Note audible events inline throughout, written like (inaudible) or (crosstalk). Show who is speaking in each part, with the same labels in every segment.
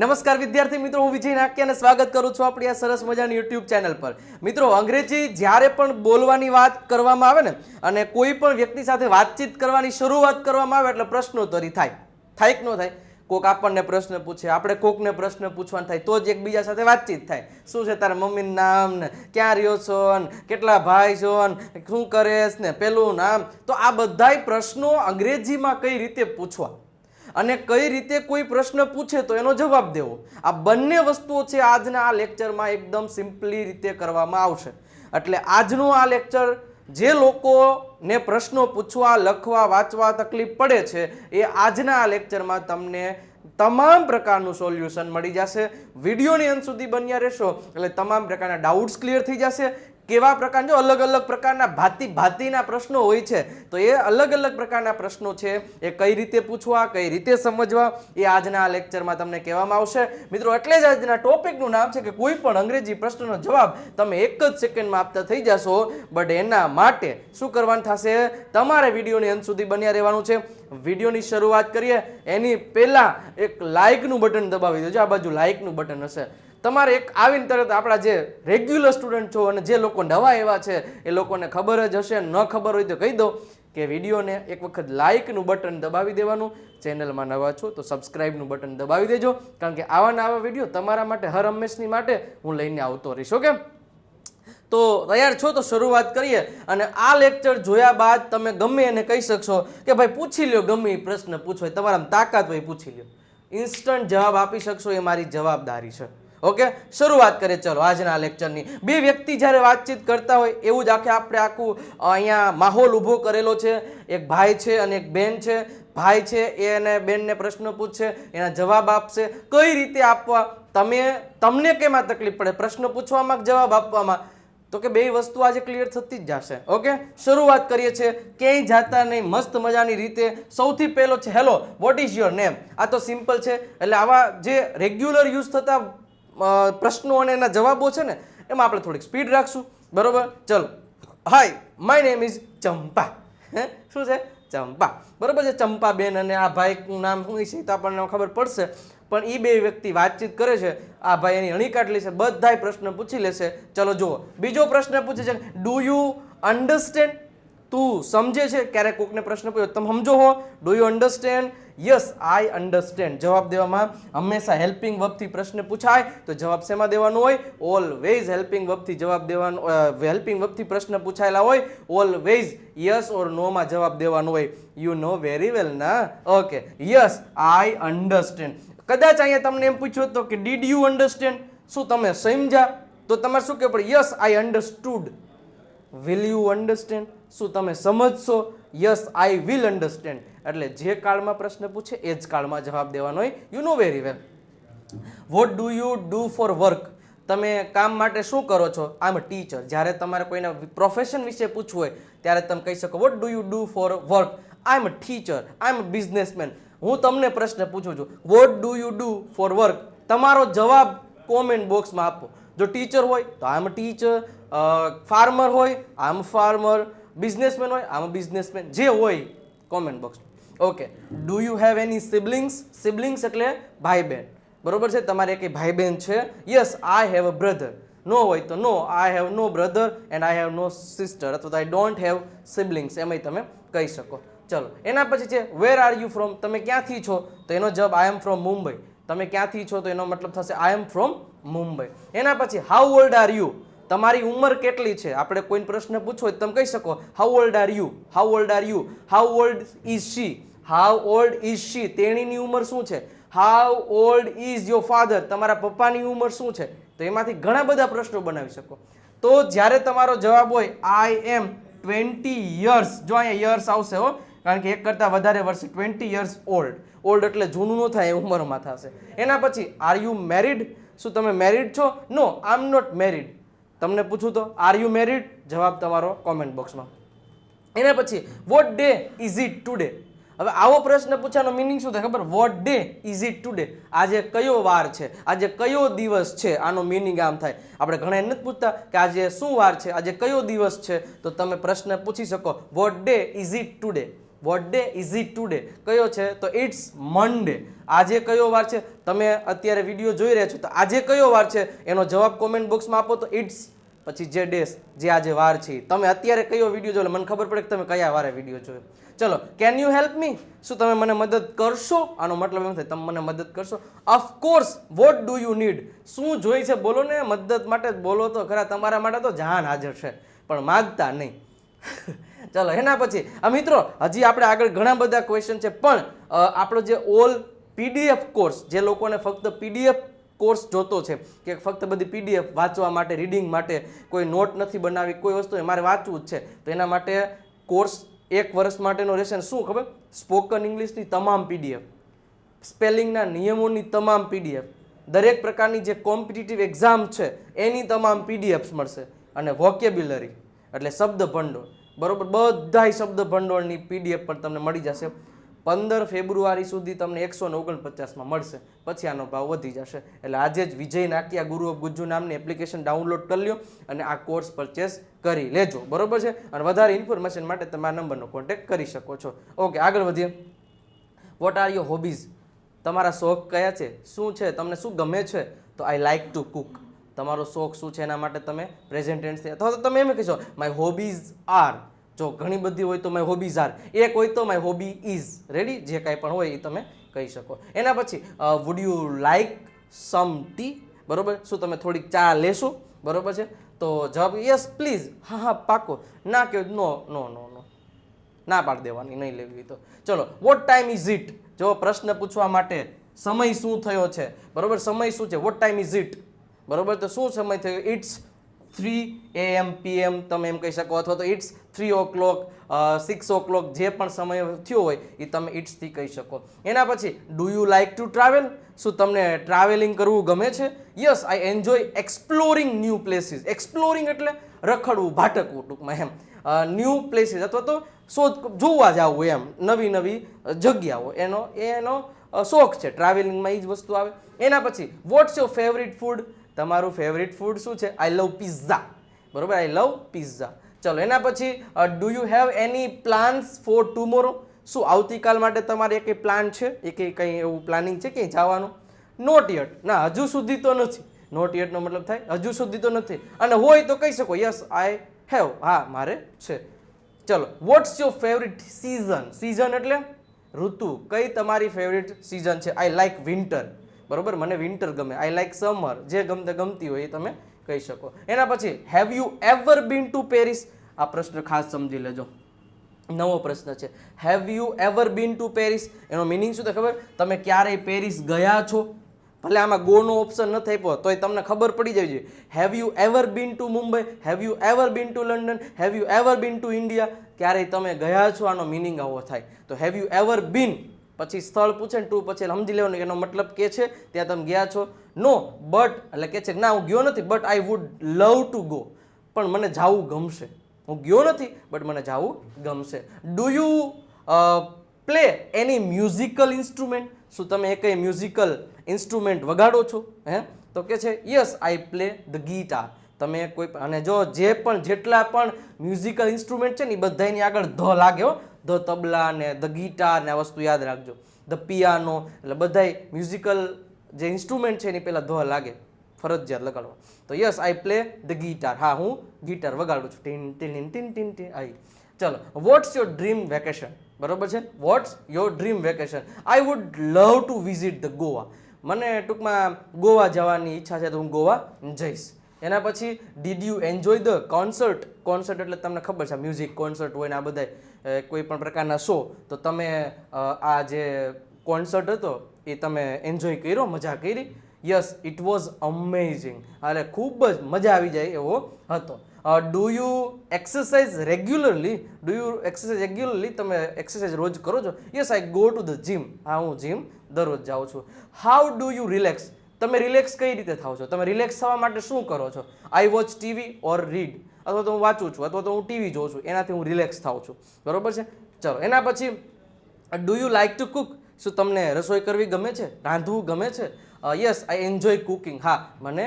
Speaker 1: નમસ્કાર વિદ્યાર્થી મિત્રો, હું વિજય નાક્ય અને સ્વાગત કરું છું આપણી આ સરસ મજાની યુટ્યુબ ચેનલ પર. મિત્રો, અંગ્રેજી જ્યારે પણ બોલવાની વાત કરવામાં આવે ને, અને કોઈ પણ વ્યક્તિ સાથે વાતચીત કરવાની શરૂઆત કરવામાં આવે એટલે પ્રશ્નોત્તરી થાય. થાય કે ન થાય? કોક આપણને પ્રશ્ન પૂછે, આપણે કોકને પ્રશ્ન પૂછવાનું થાય, તો જ એકબીજા સાથે વાતચીત થાય. શું છે તારા મમ્મીનું નામ ને? ક્યાં રહ્યો છો ને? કેટલા ભાઈ છો ને? શું કરેશ ને? પેલું નામ તો આ બધાય પ્રશ્નો અંગ્રેજીમાં કઈ રીતે પૂછવા? અને કઈ રીતે કોઈ પ્રશ્ન પૂછે તો એનો જવાબ દેવો. આ બંને વસ્તુઓ છે આજના આ લેક્ચરમાં એકદમ સિમ્પલી રીતે કરવામાં આવશે. એટલે આજનું આ લેક્ચર જે લોકોને પ્રશ્નો પૂછવા, લખવા, વાંચવા તકલીફ પડે છે, એ આજના આ લેક્ચરમાં તમને તમામ પ્રકારનું સોલ્યુશન મળી જશે. વિડીયોની અંત સુધી બન્યા રહેશો. એટલે તમામ પ્રકારના ડાઉટ્સ ક્લિયર થઈ જશે. કેવા પ્રકાર જો અલગ અલગ પ્રકારના ભાતિ ભાતીના પ્રશ્નો હોય છે, તો એ અલગ અલગ પ્રકારના પ્રશ્નો છે, એ કઈ રીતે પૂછવા, કઈ રીતે સમજવા, એ આજના આ લેક્ચરમાં તમને કહેવામાં આવશે. મિત્રો, એટલે જ આજના ટોપિકનું નામ છે કે કોઈ પણ અંગ્રેજી પ્રશ્નનો જવાબ તમે એક જ સેકન્ડમાં આપતા થઈ જશો, બટ એના માટે શું કરવાનું થશે? તમારે વિડીયોની અંત સુધી બન્યા રહેવાનું છે. વિડીયોની શરૂઆત કરીએ. એની પહેલાં એક લાઇકનું બટન દબાવી દેજો. આ બાજુ લાઇકનું બટન હશે. તમારે એક આવીને તરત આપણા જે રેગ્યુલર સ્ટુડન્ટ છો અને જે લોકો નવા એવા છે, એ લોકોને ખબર જ હશે, ન ખબર હોય તો કહી દો કે વિડીયોને એક વખત લાઇકનું બટન દબાવી દેવાનું ચેનલમાં નવા છો તો સબસ્ક્રાઈબનું બટન દબાવી દેજો, કારણ કે આવા ને આવા વીડિયો તમારા માટે, હર હંમેશની માટે હું લઈને આવતો રહીશ, ઓકે? તો તૈયાર છો તો શરૂઆત કરીએ અને આ લેક્ચર જોયા બાદ તમે ગમે એને કહી શકશો કે ભાઈ પૂછી લ્યો, ગમે એ પ્રશ્ન પૂછો એ તમારામાં તાકાત હોય પૂછી લ્યો. ઇન્સ્ટન્ટ જવાબ આપી શકશો એ મારી જવાબદારી છે. ઓકે? શરૂઆત કરીએ. ચલો, આજના લેક્ચરની બે વ્યક્તિ જ્યારે વાતચીત કરતા હોય, એવું જ આખે આપણે આખું અહીંયા માહોલ ઊભો કરેલો છે. એક ભાઈ છે અને એક બેન છે. ભાઈ છે એ એને બેનને પ્રશ્ન પૂછશે એના જવાબ આપશે. કઈ રીતે આપવા? તમે, તમને કેમાં તકલીફ પડે? પ્રશ્ન પૂછવામાં જવાબ આપવામાં? તો કે બે વસ્તુ આજે ક્લિયર થતી જ જશે. ઓકે? શરૂઆત કરીએ છીએ. ક્યાંય જાતા નહીં, મસ્ત મજાની રીતે. સૌથી પહેલો છે hello what is your name આ તો સિમ્પલ છે. એટલે આવા જે રેગ્યુલર યુઝ થતા પ્રશ્નો અને એના જવાબો છે ને, એમાં આપણે થોડીક સ્પીડ રાખશું. બરોબર? ચલો. Hi my name is Champa. હે? શું છે? ચંપા. બરોબર છે? ચંપાબેન અને આ ભાઈનું નામ શું છે તો આપણને ખબર પડશે. પણ એ બે વ્યક્તિ વાતચીત કરે છે. આ ભાઈ એની અણી કાઢલી છે. બધાય પ્રશ્ન પૂછી લેશે. ચલો જુઓ. બીજો પ્રશ્ન પૂછે છે. ડુ યુ અન્ડરસ્ટેન્ડ તું સમજે છે ક્યારેક કોકને પ્રશ્ન પૂછ્યો? તમે સમજો હો. Do you understand yes I understand જવાબ દેવામાં હંમેશા હેલ્પિંગ વર્બથી પ્રશ્ન પૂછાય. તો જવાબ શેમાં દેવાનો હોય? ઓલવેઝ હેલ્પિંગ વર્બથી જવાબ દેવાનો હેલ્પિંગ વર્બથી પ્રશ્ન પૂછાયેલા હોય. ઓલવેઝ યસ ઓર નોમાં જવાબ દેવાનો હોય. યુ નો વેરી વેલ ના? ઓકે યસ આઈ અન્ડરસ્ટેન્ડ કદાચ અહીંયા તમને એમ પૂછ્યું તો કે ડીડ યુ અન્ડરસ્ટેન્ડ શું તમે સમજ્યા? તો તમારે શું કહેવું પડે? Yes I understood will you understand શું તમે સમજશો? યસ આઈ વિલ અન્ડરસ્ટેન્ડ એટલે જે કાળમાં પ્રશ્ન પૂછે એ જ કાળમાં જવાબ દેવાનો હોય. You know very well what do you do for work તમે કામ માટે શું કરો છો? આઈ એમ ટીચર જ્યારે તમારે કોઈના પ્રોફેશન વિશે પૂછવું હોય, ત્યારે તમે કહી શકો what do you do for work I am teacher I am businessman હું તમને પ્રશ્ન પૂછું છું what do you do for work તમારો જવાબ કોમેન્ટ બોક્સમાં આપો. જો ટીચર હોય, તો આઈ એમ ટીચર ફાર્મર હોય આઈ એમ ફાર્મર બિઝનેસમેન હોય, આમાં બિઝનેસમેન જે હોય comment box okay do you have any siblings siblings એટલે ભાઈ બહેન બરોબર છે? તમારે એક ભાઈ બહેન છે? Yes I have a brother no હોય તો no I have no brother and I have no sister અથવા આઈ ડોન્ટ હેવ સિબ્લિંગ્સ એમાંય તમે કહી શકો. ચલો. એના પછી છે વેર આર યુ ફ્રોમ તમે ક્યાંથી છો? તો એનો જવાબ આઈ એમ ફ્રોમ મુંબઈ. તમે ક્યાંથી છો? તો એનો મતલબ થશે આઈ એમ ફ્રોમ મુંબઈ. એના પછી હાઉ ઓલ્ડ આર યુ તમારી ઉંમર કેટલી છે? આપણે કોઈ પ્રશ્ન પૂછો તો તમે કહી શકો how old are you how old are you how old is she how old is she તેણીની ઉંમર શું છે? How old is your father તમારા પપ્પાની ઉંમર શું છે? તો એમાંથી ઘણા બધા પ્રશ્નો બનાવી શકો. તો જ્યારે તમારો જવાબ હોય આઈ એમ ટ્વેન્ટી યર્સ જો અહીંયા યર્સ આવશે હો, કારણ કે એક કરતાં વધારે વર્ષે ટ્વેન્ટી યર્સ ઓલ્ડ ઓલ્ડ એટલે જૂનું ન થાય, એ ઉંમરમાં થશે. એના પછી આર યુ મેરિડ શું તમે મેરિડ છો? નો આઈ એમ નોટ મેરિડ તમને પૂછું તો આર યુ મેરિડ જવાબ તમારો કોમેન્ટ બોક્સમાં એના પછી what day is it today હવે આવો પ્રશ્ન પૂછવાનો મિનિંગ શું થાય ખબર? What day is it today આજે કયો વાર છે? આજે કયો દિવસ છે? આનો મિનિંગ આમ થાય. આપણે ઘણા નથી પૂછતા કે આજે શું વાર છે? આજે કયો દિવસ છે? તો તમે પ્રશ્ન પૂછી શકો what day is it today what day is it today કયો છે? તો ઇટ્સ મંડે આજે કયો વાર છે? તમે અત્યારે વીડિયો જોઈ રહ્યા છો, તો આજે કયો વાર છે? એનો જવાબ કોમેન્ટ બોક્સમાં આપો, તો ઇટ્સ પછી જે ડેસ જે આજે વાર છે તમે અત્યારે કયો વીડિયો જોયો? મને ખબર પડે કે તમે કયા વારે વીડિયો જોયો. ચલો કેન યુ હેલ્પ મી શું તમે મને મદદ કરશો? આનો મતલબ એમ થાય, તમે મને મદદ કરશો? Of course what do you need શું જોઈ છે? બોલો ને. મદદ માટે બોલો તો ખરા તમારા માટે તો જાન હાજર છે. પણ માગતા નહીં. (laughs) ચલો, એના પછી આ મિત્રો, હજી આપણે આગળ ઘણા બધા ક્વેશ્ચન છે, પણ આપણો જે ઓલ પીડીએફ કોર્સ જે લોકોને ફક્ત પીડીએફ કોર્સ જોતો છે, કે ફક્ત બધી પીડીએફ વાંચવા માટે રીડિંગ માટે કોઈ નોટ નથી બનાવી, કોઈ વસ્તુ મારે વાંચવું જ છે, તો એના માટે કોર્સ એક વર્ષ માટેનો રહેશે શું ખબર? સ્પોકન ઇંગ્લિશની તમામ પીડીએફ સ્પેલિંગના નિયમોની તમામ પીડીએફ દરેક પ્રકારની જે કોમ્પિટિટિવ એક્ઝામ છે, એની તમામ પીડીએફ્સ મળશે. અને વોકેબ્યુલરી એટલે શબ્દ ભંડોળ બરોબર, બધાય શબ્દ ભંડોળની પીડીએફ પણ તમને મળી જશે. પંદર ફેબ્રુઆરી સુધી તમને એકસો ને ઓગણપચાસમાં મળશે. પછી આનો ભાવ વધી જશે. એટલે આજે જ વિજય નાકિયા ગુરુ ઓફ ગુજ્જુ નામની એપ્લિકેશન ડાઉનલોડ કરી લો અને આ કોર્સ પરચેસ કરી લેજો. બરોબર છે? અને વધારે ઇન્ફોર્મેશન માટે તમે આ નંબરનો કોન્ટેક્ટ કરી શકો છો. ઓકે, આગળ વધીએ. વોટ આર યોર હોબીઝ તમારા શોખ કયા છે? શું છે? તમને શું ગમે છે? તો આઈ લાઈક ટુ કુક તમારો શોખ શું છે? એના માટે તમે પ્રેઝન્ટ ટેન્સથી અથવા તો તમે એમ કહેશો માય હોબીઝ આર જો ઘણી બધી હોય તો માય હોબીઝ આર એક હોય તો માય હોબી ઇઝ રેડી જે કાંઈ પણ હોય એ તમે કહી શકો. એના પછી would you like some tea બરાબર? શું તમે થોડીક ચા લેશો? બરાબર છે? તો જવાબ યસ પ્લીઝ હા હા પાકો ના કે નો નો નો નો ના પાડી દેવાની, નહીં લેવી તો. ચલો વોટ ટાઈમ ઇઝ ઇટ જો પ્રશ્ન પૂછવા માટે સમય શું થયો છે? બરાબર? સમય શું છે? વોટ ટાઈમ ઇઝ ઇટ બરોબર? તો શું સમય થયો? ઇટ્સ થ્રી એએમ પીએમ તમે એમ કહી શકો, અથવા તો it's three o'clock six o'clock જે પણ સમય થયો હોય એ તમે ઇટ્સથી કહી શકો. એના પછી do you like to travel શું તમને ટ્રાવેલિંગ કરવું ગમે છે? Yes I enjoy exploring new places exploring એટલે રખડવું, ભાટકવું ટૂંકમાં એમ. ન્યૂ પ્લેસીસ અથવા તો શોધ, જોવા જવું એમ, નવી નવી જગ્યાઓ. એનો એનો શોખ છે. ટ્રાવેલિંગમાં એ જ વસ્તુ આવે. એના પછી વોટ્સ યોર ફેવરિટ ફૂડ તમારું ફેવરિટ ફૂડ શું છે? આઈ લવ પિઝા બરોબર? આઈ લવ પિઝા ચલો, એના પછી do you have any plans for tomorrow શું આવતીકાલ માટે તમારે એક પ્લાન છે? એ કંઈ કંઈ એવું પ્લાનિંગ છે ક્યાંય જવાનું? નોટ યટ ના, હજુ સુધી તો નથી. નોટ યટનો મતલબ થાય? હજુ સુધી તો નથી. અને હોય તો કહી શકો યસ આઈ હેવ હા, મારે છે. ચલો what's your favourite season season એટલે ઋતુ. કઈ તમારી ફેવરિટ સિઝન છે? આઈ લાઈક વિન્ટર બરોબર? મને વિન્ટર ગમે. આઈ લાઈક સમર જે ગમતે ગમતી હોય એ તમે કહી શકો. એના પછી have you ever been to Paris આ પ્રશ્ન ખાસ સમજી લેજો. નવો પ્રશ્ન છે. Have you ever been to Paris એનો મિનિંગ શું છે ખબર? તમે ક્યારેય પેરિસ ગયા છો? ભલે આમાં ગોનો ઓપ્શન નથી આપ્યો, તોય તમને ખબર પડી જાય છે. Have you ever been to Mumbai have you ever been to London have you ever been to India ક્યારેય તમે ગયા છો? આનો મિનિંગ આવો થાય. તો હેવ યુ એવર બીન પછી સ્થળ પૂછે ને ટુ પછી સમજી લેવાનું એનો મતલબ કે છે, ત્યાં તમે ગયા છો. નો બટ એટલે કે છે ના, હું ગયો નથી but I would love to go પણ મને જાવું ગમશે. હું ગયો નથી બટ મને જવું ગમશે. Do you play any musical instrument શું તમે એ કંઈ મ્યુઝિકલ ઇન્સ્ટ્રુમેન્ટ વગાડો છો? હે? તો કે છે yes I play the guitar તમે કોઈ અને જો જે પણ જેટલા પણ મ્યુઝિકલ ઇન્સ્ટ્રુમેન્ટ છે ને, એ બધાની આગળ ધ લાગે હો. ધ તબલા ને, ધ ગીટાર ને આ વસ્તુ યાદ રાખજો. ધ પિયાનો, એટલે બધાય મ્યુઝિકલ જે ઇન્સ્ટ્રુમેન્ટ છે એની પહેલાં ધ લાગે, ફરજિયાત લગાડવા. તો yes, I play the guitar. હા, હું ગીટાર વગાડું છું. ટીન ટીન ટીન ટીન ટીન આઈ. ચલો વોટ્સ યોર ડ્રીમ વેકેશન બરોબર છે? What's your dream vacation I would love to visit the Goa મને ટૂંકમાં ગોવા જવાની ઈચ્છા છે તો હું ગોવા જઈશ. એના પછી did you enjoy the concert concert એટલે તમને ખબર છે મ્યુઝિક કોન્સર્ટ હોય ને આ બધા કોઈ પણ પ્રકારના શો તો તમે આ જે કોન્સર્ટ હતો, એ તમે એન્જોય કર્યો, મજા કરી? યસ ઇટ વોઝ અમેઝિંગ એટલે ખૂબ જ મજા આવી જાય એવો હતો. Do you exercise regularly do you exercise regularly તમે એક્સરસાઇઝ રોજ કરો છો? Yes I go to the gym હા, હું જીમ દરરોજ જાઉં છું. હાઉ ડુ યુ રિલેક્સ તમે રિલેક્સ કઈ રીતે થાવ છો? તમે રિલેક્સ થવા માટે શું કરો છો? I watch TV or read અથવા તો હું વાંચું છું, અથવા તો હું ટીવી જોઉં છું, એનાથી હું રિલેક્સ થાઉં છું. બરોબર છે? ચલો, એના પછી do you like to cook શું તમને રસોઈ કરવી ગમે છે? રાંધવું ગમે છે? યસ આઈ એન્જોય કુકિંગ હા, મને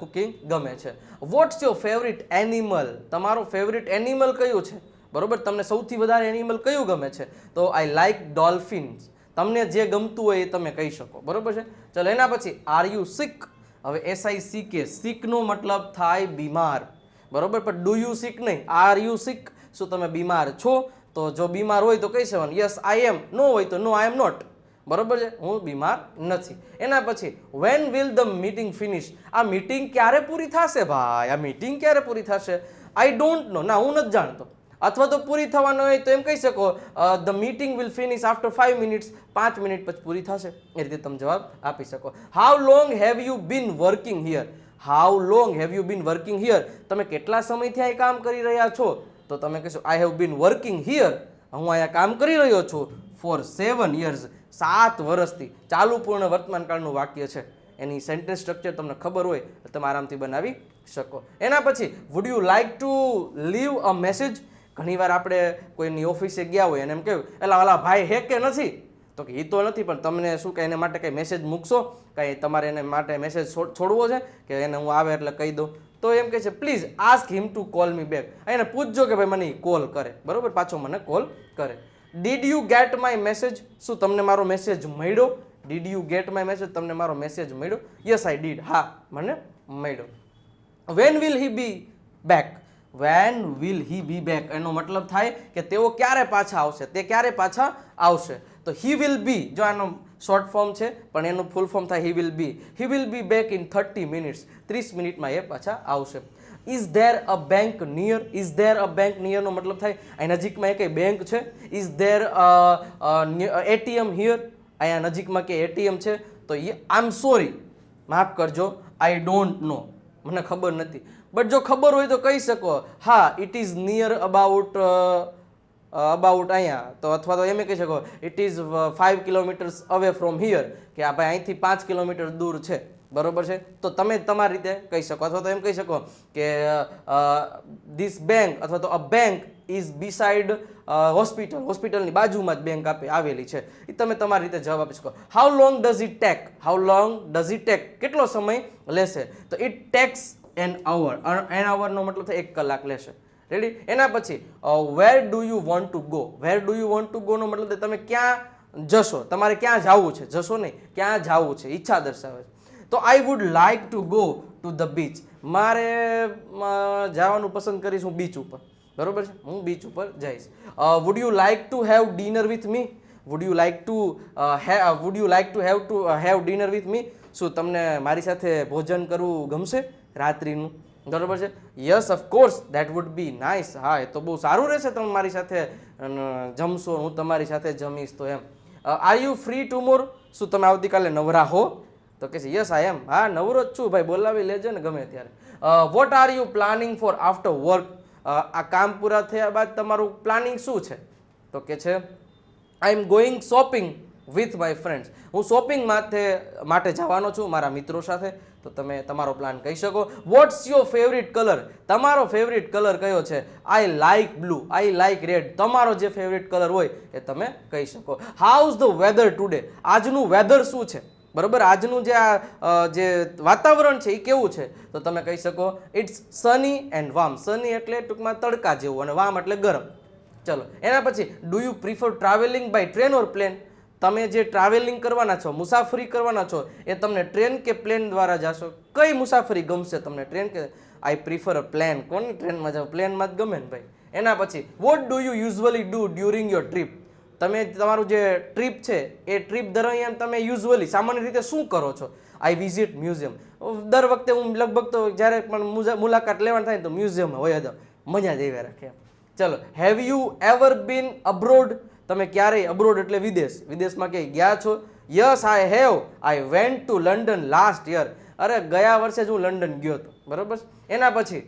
Speaker 1: કુકિંગ ગમે છે. વોટ્સ યોર ફેવરિટ એનિમલ તમારો ફેવરિટ એનિમલ કયું છે? બરોબર? તમને સૌથી વધારે એનિમલ કયું ગમે છે? તો આઈ લાઇક ડોલ્ફિન્સ તમને જે ગમતું હોય એ તમે કહી શકો. બરોબર છે? ચલો, એના પછી આર યુ સિક હવે એસઆઈ સી કે સિકનો મતલબ થાય બીમાર. બરોબર? પણ ડુ યુ સિક નહીં? આર યુ સિક શું તમે બીમાર છો? તો જો બીમાર હોય તો કહી શકવાનું યસ આઈ એમ નો હોય તો નો આઈ એમ નોટ બરોબર છે? હું બીમાર નથી. એના પછી when will the meeting finish આ મીટિંગ ક્યારે પૂરી થશે ભાઈ? આ મીટિંગ ક્યારે પૂરી થશે? આઈ ડોન્ટ નો ના, હું નથી જાણતો. અથવા તો પૂરી થવાનું હોય તો એમ કહી શકો the meeting will finish after five minutes પાંચ મિનિટ પછી પૂરી થશે. એ રીતે તમે જવાબ આપી શકો. How long have you been working here how long have you been working here તમે કેટલા સમયથી આ કામ કરી રહ્યા છો? તો તમે કહેશો I have been working here હું અહીંયા કામ કરી રહ્યો છું ફોર સેવન યર્સ સાત વર્ષથી. ચાલુ પૂર્ણ વર્તમાનકાળનું વાક્ય છે. એની સેન્ટેન્સ સ્ટ્રક્ચર તમને ખબર હોય તમે આરામથી બનાવી શકો. એના પછી would you like to leave a message ઘણીવાર આપણે કોઈની ઓફિસે ગયા હોય અને એમ કહ્યું, એલા વાલા ભાઈ હે કે નથી? તો કે એ તો નથી, પણ તમને શું કે એને માટે કંઈ મેસેજ મૂકશો? કાંઈ તમારે એને માટે મેસેજ છોડવો છે? કે એને હું આવે એટલે કહી દઉં. તો એમ કહે છે please ask him to call me back એને પૂછજો કે ભાઈ, મને કોલ કરે. બરાબર? પાછો મને કોલ કરે. Did you get my message શું તમને મારો મેસેજ મળ્યો? Did you get my message તમને મારો મેસેજ મળ્યો? યસ આઈ ડીડ હા, મને મળ્યો. When will he be back when will he be back એનો મતલબ થાય કે તેઓ ક્યારે પાછા આવશે? તે ક્યારે પાછા આવશે? તો હી વિલ બી જો આનો શોર્ટ ફોર્મ છે, પણ એનું ફૂલ ફોર્મ થાય he will be he will be back in thirty minutes ત્રીસ મિનિટમાં એ પાછા આવશે. Is there a bank near is there a bank નિયરનો મતલબ થાય? અહીં નજીકમાં એ કંઈ બેંક છે? ઇઝ ધેર એટીએમ હિયર અહીંયા નજીકમાં કે એટીએમ છે? તો આઈ એમ સોરી માફ કરજો. આઈ ડોન્ટ નો મને ખબર નથી. બટ જો ખબર હોય તો કહી શકો. હા it is near about about અહીંયા. તો અથવા તો એમ કહી શકો it is five kilometres away from here કે આ ભાઈ અહીંથી પાંચ કિલોમીટર દૂર છે. બરોબર છે? તો તમે તમારી રીતે કહી શકો. અથવા તો એમ કહી શકો કે ધીસ બેંક અથવા તો a bank is beside hospital હોસ્પિટલની બાજુમાં જ બેંક આપે, આવેલી છે. એ તમે તમારી રીતે જવાબ આપી શકો. How long does it take how long does it take કેટલો સમય લેશે? તો it takes an hour an અવરનો મતલબ એક કલાક લેશે. રેડી એના પછી where do you want to go where do you want to ગોનો મતલબ તમે ક્યાં જશો? તમારે ક્યાં જવું છે? જશો નહીં, ક્યાં જવું છે? ઈચ્છા દર્શાવે છે. તો I would like to go to the beach મારે જવાનું પસંદ કરીશ હું બીચ ઉપર. બરોબર છે? હું બીચ ઉપર જઈશ. Would you like to have dinner with me would you like to would you like to have to have dinner with me શું તમને મારી સાથે ભોજન કરવું ગમશે રાત્રિનું? બરોબર છે? Yes of course that would be nice હા, એ તો બહુ સારું રહેશે તમે મારી સાથે જમશો, હું તમારી સાથે જમીશ તો એમ. આર યુ ફ્રી ટુમોર શું તમે આવતીકાલે નવરા હો? તો કે છે યસ આઈ એમ હા, નવરો જ છું ભાઈ, બોલાવી લેજો ને ગમે ત્યારે. What are you planning for after work આ કામ પૂરા થયા બાદ તમારું પ્લાનિંગ શું છે? તો કે છે I am going shopping with my friends હું શોપિંગ માટે માટે જવાનો છું, મારા મિત્રો સાથે. તો તમે તમારો પ્લાન કહી શકો. વોટ્સ યોર ફેવરિટ કલર તમારો ફેવરિટ કલર કયો છે? I like blue I like red તમારો જે ફેવરિટ કલર હોય એ તમે કહી શકો. હાઉઝ ધ વેધર ટુડે આજનું વેધર શું છે? બરાબર? આજનું જે આ જે વાતાવરણ છે એ કેવું છે? તો તમે કહી શકો it's sunny and warm sunny એટલે ટૂંકમાં તડકા જેવું અને વામ એટલે ગરમ. ચલો, એના પછી do you prefer travelling by train or plane તમે જે ટ્રાવેલિંગ કરવાના છો, મુસાફરી કરવાના છો, એ તમને ટ્રેન કે પ્લેન દ્વારા જાશો? કઈ મુસાફરી ગમશે તમને ટ્રેન કે? આઈ પ્રિફર અ પ્લેન કોની ટ્રેનમાં જાઓ? પ્લેનમાં જ ગમે ને ભાઈ. એના પછી what do you usually do during your trip તમે તમારું જે ટ્રીપ છે, એ ટ્રીપ દરમિયાન તમે યુઝવલી સામાન્ય રીતે શું કરો છો? આઈ વિઝિટ મ્યુઝિયમ દર વખતે હું લગભગ તો જ્યારે પણ મુલાકાત લેવાની થાય તો મ્યુઝિયમ હોય જ. મજા જ એવી રાખે. ચલો have you ever been abroad તમે ક્યારેય અબ્રોડ એટલે વિદેશ, વિદેશમાં ક્યાંય ગયા છો? Yes I have I went to London last year અરે, ગયા વર્ષે જ હું લંડન ગયો હતો. બરાબર? એના પછી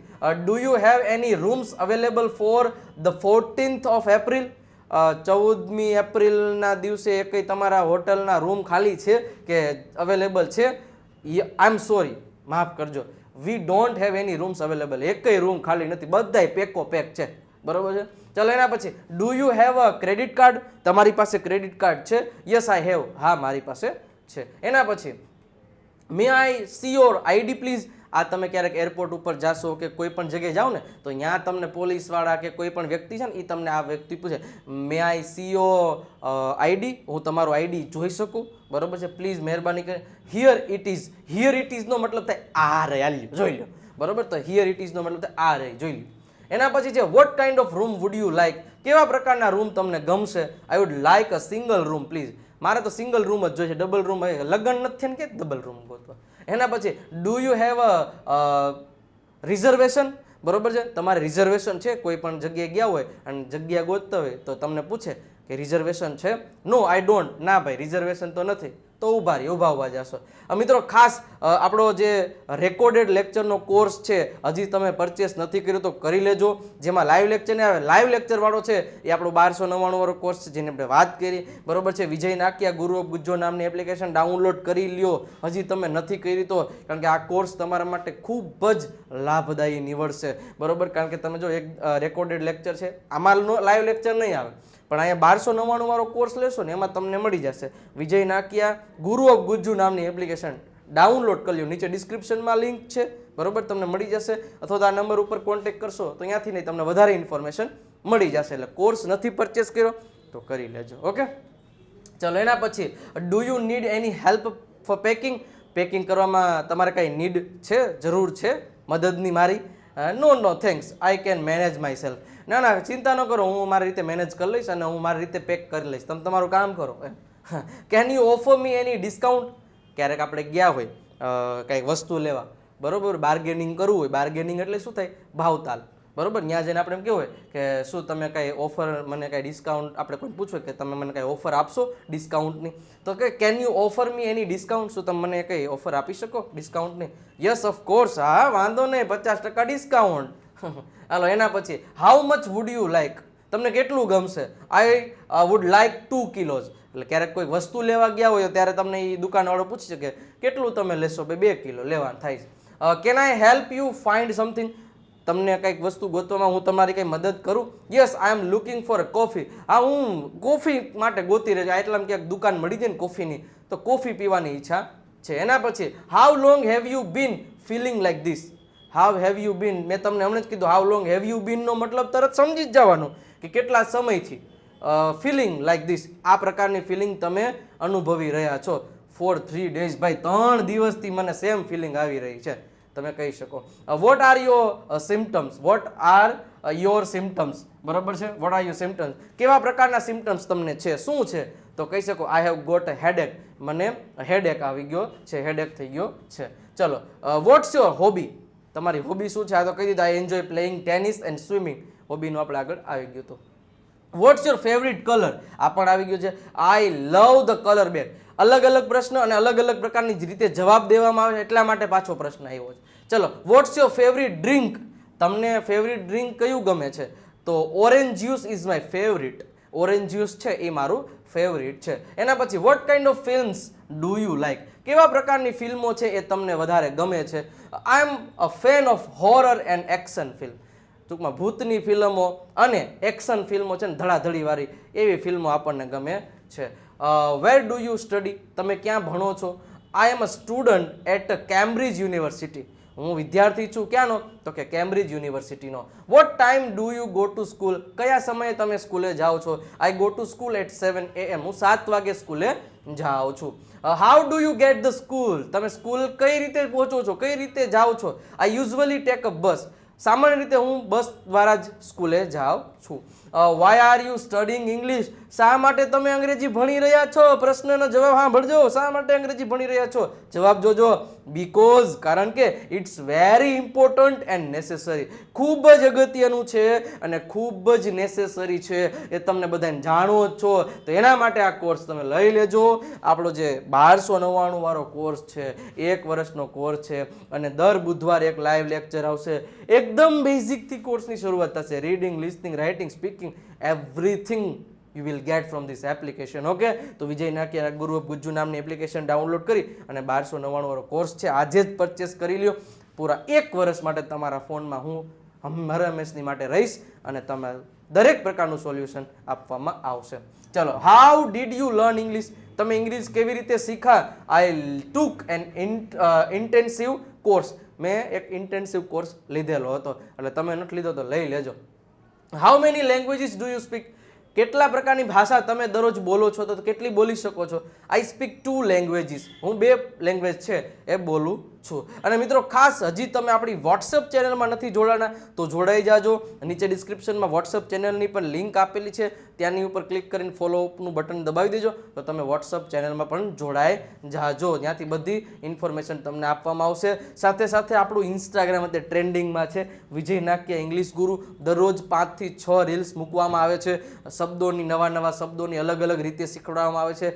Speaker 1: do you have any rooms available for the fourteenth of April ચૌદમી એપ્રિલના દિવસે એક તમારા હોટલના રૂમ ખાલી છે કે અવેલેબલ છે? આઈ એમ સોરી માફ કરજો. We don't have any rooms available એકય room ખાલી નથી. બધાય પેકો પેક છે. બરોબર છે? ચાલો એના પછી do you have a credit card તમારી પાસે ક્રેડિટ કાર્ડ છે. યસ આઈ હેવ હા, મારી પાસે છે. એના પછી may I see your ID please આ તમે ક્યારેક એરપોર્ટ ઉપર જાશો કે કોઈ પણ જગ્યાએ જાઓ ને, તો ત્યાં તમને પોલીસવાળા કે કોઈ પણ વ્યક્તિ છે ને એ તમને આ વ્યક્તિ પૂછે મે આઈ સીઓ આઈડી હું તમારું આઈડી જોઈ શકું. બરોબર છે? પ્લીઝ મહેરબાની કરી here it is here it ઇઝનો મતલબ થાય, આ રહે હાલ્યો જોઈ લો બરોબર? તો હિયર ઇટ ઇઝનો મતલબ થાય, આ રહે, જોઈ લો એના પછી છે what kind of room would you like કેવા પ્રકારના રૂમ તમને ગમશે? I would like a single room please મારે તો સિંગલ રૂમ જ જોઈએ છે ડબલ રૂમ લગ્ન નથી ને કે ડબલ રૂમ ગોતવા એના પછી do you have a reservation બરોબર છે? તમારે રિઝર્વેશન છે, કોઈ પણ જગ્યાએ ગયા હોય અને જગ્યા ગોતતા હોય તો તમને પૂછે કે રિઝર્વેશન છે? નો આઈ ડોન્ટ ના ભાઈ રિઝર્વેશન તો નથી. તો ઊભા રહી ઊભા ઊભા જશો. મિત્રો, ખાસ આપણો જે રેકોર્ડેડ લેક્ચરનો કોર્સ છે, હજી તમે પરચેસ નથી કર્યો તો કરી લેજો. જેમાં લાઈવ લેક્ચર આવે લાઈવ લેક્ચરવાળો છે, એ આપણો બારસો નવ્વાણું વાળો કોર્સ છે, જેની આપણે વાત કરી. બરોબર છે, વિજય નાકિયા ગુરુ ઓફ ગુજ્જો નામની એપ્લિકેશન ડાઉનલોડ કરી લ્યો. હજી તમે નથી કરી તો, કારણ કે આ કોર્સ તમારા માટે ખૂબ જ લાભદાયી નીવડશે. બરોબર? કારણ કે તમે જો એક રેકોર્ડેડ લેક્ચર છે, આમાં લાઈવ લેક્ચર નહીં આવે. પણ અહીંયા બારસો નવ્વાણું વાળો કોર્સ લેશો ને એમાં તમને મળી જશે. વિજય નાકિયા, ગુરુ ઓફ ગુજ્જુ નામની એપ્લિકેશન ડાઉનલોડ કરી લો નીચે ડિસ્ક્રિપ્શનમાં લિંક છે, બરોબર? તમને મળી જશે. અથવા તો આ નંબર ઉપર કોન્ટેક્ટ કરશો, તો ત્યાંથી નહીં તમને વધારે ઇન્ફોર્મેશન મળી જશે. એટલે કોર્સ નથી પરચેસ કર્યો, તો કરી લેજો. ઓકે? ચલો, એના પછી do you need any help for packing packing કરવામાં તમારે કાંઈ નીડ છે? જરૂર છે? મદદની મારી? No no thanks I can manage myself ના ના, ચિંતા ન કરો, હું મારી રીતે મેનેજ કરી લઈશ અને હું મારી રીતે પેક કરી લઈશ. તમે તમારું કામ કરો can you offer me any discount ક્યારેક આપણે ગયા હોય કંઈક વસ્તુ લેવા. બરોબર? બાર્ગેનિંગ કરવું હોય. બાર્ગેનિંગ એટલે શું થાય? ભાવતાલ. બરોબર? ત્યાં જઈને આપણે એમ કેવું હોય કે, શું તમે કાંઈ ઓફર મને કાંઈ ડિસ્કાઉન્ટ આપણે કોઈ પૂછો કે તમે મને કાંઈ ઓફર આપશો ડિસ્કાઉન્ટની તો કે can you offer me any discount શું તમે મને કંઈ ઓફર આપી શકો ડિસ્કાઉન્ટની યસ ઓફ કોર્સ હા, વાંધો નહીં. પચાસ ટકા ડિસ્કાઉન્ટ હાલો, એના પછી how much would you like તમને કેટલું ગમશે? I would like two kilos એટલે ક્યારેક કોઈ વસ્તુ લેવા ગયા હોય, ત્યારે તમને એ દુકાનવાળો પૂછી શકે, કેટલું તમે લેશો? બે બે કિલો, લેવાનું થાય છે. Can I help you find something તમને કંઈક વસ્તુ ગોતવામાં હું તમારી કંઈ મદદ કરું? Yes I am looking for coffee આ હું કોફી માટે ગોતી રહ્યો એટલામાં ક્યાંક દુકાન મળી જાય ને કોફીની, તો કોફી પીવાની ઈચ્છા છે. એના પછી how long have you been feeling like this how have you been મેં તમને હમણાં જ કીધું હાવ લોંગ હેવ યુ બીનનો મતલબ તરત સમજી જ જવાનું કે કેટલા સમયથી. ફિલિંગ લાઈક ધીસ આ પ્રકારની ફિલિંગ તમે અનુભવી રહ્યા છો. ફોર થ્રી ડેઝ ભાઈ, ત્રણ દિવસથી મને સેમ ફિલિંગ આવી રહી છે. તમે કહી શકો. What are your symptoms what are your symptoms બરાબર છે? વોટ આર યોર સિમ્ટમ્સ કેવા પ્રકારના સિમ્ટમ્સ તમને છે? શું છે? તો કહી શકો I have got a headache મને હેડેક આવી ગયો છે. હેડેક થઈ ગયો છે. ચલો વોટ્સ યોર હોબી તમારી હોબી શું છે? આ તો કહી દીધું I enjoy playing tennis and swimming હોબીનું આપણે આગળ આવી ગયું હતું વોટ્સ યોર ફેવરિટ કલર આ પણ આવી ગયું છે. આઈ લવ ધ કલર બેન અલગ અલગ પ્રશ્ન અને અલગ અલગ પ્રકારની જ રીતે જવાબ દેવામાં આવે છે, એટલા માટે પાછો પ્રશ્ન આવ્યો છે. ચલો વોટ્સ યોર ફેવરિટ ડ્રિંક તમને ફેવરિટ ડ્રિંક કયું ગમે છે? તો orange juice is my favourite orange juice છે, એ મારું ફેવરિટ છે. એના પછી what kind of films do you like કેવા પ્રકારની ફિલ્મો છે એ તમને વધારે ગમે છે? I am a fan of horror and action film ટૂંકમાં ભૂતની ફિલ્મો અને એક્શન ફિલ્મો છે ને ધડાધડીવાળી, એવી ફિલ્મો આપણને ગમે છે. વેર ડુ યુ સ્ટડી તમે ક્યાં ભણો છો? I am a student at Cambridge University હું વિદ્યાર્થી છું ક્યાંનો? તો કે કેમ્બ્રિજ યુનિવર્સિટીનો what time do you go to school કયા સમયે તમે સ્કૂલે જાઓ છો? I go to school at seven A M હું સાત વાગે સ્કૂલે જાઉં છું. How do you get the school તમે સ્કૂલ કઈ રીતે પહોંચો છો? કઈ રીતે જાઓ છો? આઈ યુઝવલી ટેક અ બસ સામાન્ય રીતે હું બસ દ્વારા જ સ્કૂલે જાઉં છું. Why are you studying English શા માટે તમે અંગ્રેજી ભણી રહ્યા છો? પ્રશ્નનો જવાબ સાંભળજો. શા માટે અંગ્રેજી ભણી રહ્યા છો? જવાબ જોજો. બીકોઝ કારણ કે it's very important and necessary ખૂબ જ અગત્યનું છે અને ખૂબ જ નેસેસરી છે. એ તમને બધાને જાણો જ છો. તો એના માટે આ કોર્સ તમે લઈ લેજો. આપણો જે બારસો નવ્વાણું વાળો કોર્સ છે, એક વર્ષનો કોર્સ છે, અને દર બુધવારે એક લાઈવ લેક્ચર આવશે. એકદમ બેઝિકથી કોર્સની શરૂઆત થશે. Reading listening writing speaking everything you will get from this application okay તો વિજય નાકિયા ગુરુ ઓફ ગુજ્જુ નામની એપ્લિકેશન ડાઉનલોડ કરી અને બારસો નવ્વાણું વાળો કોર્સ છે, આજે જ પરચેસ કરી લ્યો. પૂરા એક વર્ષ માટે તમારા ફોનમાં હું હર હંમેશની માટે રહીશ અને તમે દરેક પ્રકારનું સોલ્યુશન આપવામાં આવશે. ચલો how did you learn English તમે ઇંગ્લિશ કેવી રીતે શીખા? I took an intensive course મેં એક ઇન્ટેન્સિવ કોર્સ લીધેલો હતો. એટલે તમે નથી લીધો તો લઈ લેજો. How many languages do you speak કેટલા પ્રકારની ભાષા તમે દરરોજ બોલો છો? તો કેટલી બોલી શકો છો? આઈ સ્પીક ટુ લેંગ્વેજીસ હું બે લેંગ્વેજ છે, એ બોલું છું. અને મિત્રો, ખાસ હજી તમે આપણી વોટ્સઅપ ચેનલમાં નથી જોડાના, તો જોડાઈ જાજો. નીચે ડિસ્ક્રિપ્શનમાં વોટ્સઅપ ચેનલની પણ લિંક આપેલી છે. ત્યાંની ઉપર ક્લિક કરીને ફોલો અપનું બટન દબાવી દેજો, તો તમે વોટ્સઅપ ચેનલમાં પણ જોડાઈ જાજો. ત્યાંથી બધી ઇન્ફોર્મેશન તમને આપવામાં આવશે. સાથે સાથે આપણું ઇન્સ્ટાગ્રામ અત્યારે ટ્રેન્ડિંગમાં છે. વિજય નાક્ય ઇંગ્લિશ ગુરુ, દરરોજ પાંચથી છ રીલ્સ મૂકવામાં આવે છે. શબ્દોની, નવા નવા શબ્દોની અલગ અલગ રીતે શીખવાડવામાં આવે છે.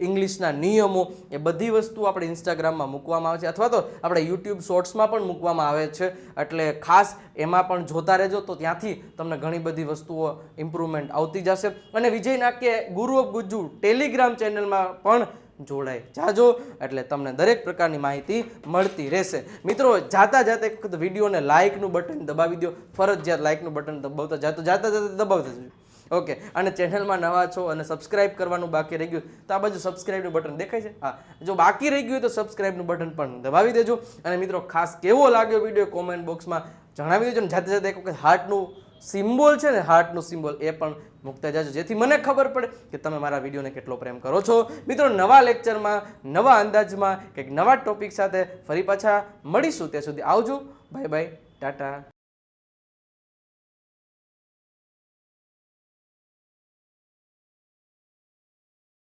Speaker 1: ઇંગ્લિશના નિયમો, એ બધી વસ્તુ આપણે ઇન્સ્ટાગ્રામમાં મૂકવામાં આવે છે. અથવા તો આપણે યુટ્યુબ શોર્ટ્સમાં પણ મૂકવામાં આવે છે. એટલે ખાસ એમાં પણ જોતા રહેજો તો ત્યાંથી તમને ઘણી બધી વસ્તુઓ ઇમ્પ્રુવમેન્ટ આવતી જશે. અને વિજય નાક્ય ગુરુ ઓફ ગુજ્જુ ટેલિગ્રામ ચેનલમાં પણ જોડાઈ જાજો. એટલે તમને દરેક પ્રકારની માહિતી મળતી રહેશે. મિત્રો, જાતા જાતે એક વખત વિડીયોને લાઇકનું બટન દબાવી દો ફરજિયાત લાઇકનું બટન દબાવતા જાતો જાતા જાતે દબાવતા જજો. ઓકે, અને ચેનલમાં નવા છો અને સબસ્ક્રાઇબ કરવાનું બાકી રહી ગયું તો આ બાજુ સબસ્ક્રાઇબનું બટન દેખાય છે? હા, જો બાકી રહી ગયું તો સબસ્ક્રાઇબનું બટન પણ દબાવી દેજો. અને મિત્રો, ખાસ કેવો લાગ્યો વીડિયો કોમેન્ટ બોક્સમાં જણાવી દેજો ને જાતે જાતે એક વખત હાર્ટનું સિમ્બોલ છે ને હાર્ટનું સિમ્બોલ એ પણ મૂકતા જાજો. જેથી મને ખબર પડે કે તમે મારા વિડીયોને કેટલો પ્રેમ કરો છો. મિત્રો, નવા લેક્ચરમાં નવા અંદાજમાં, કંઈક નવા ટોપિક સાથે ફરી પાછા મળીશું. ત્યાં સુધી આવજો. Bye bye Tata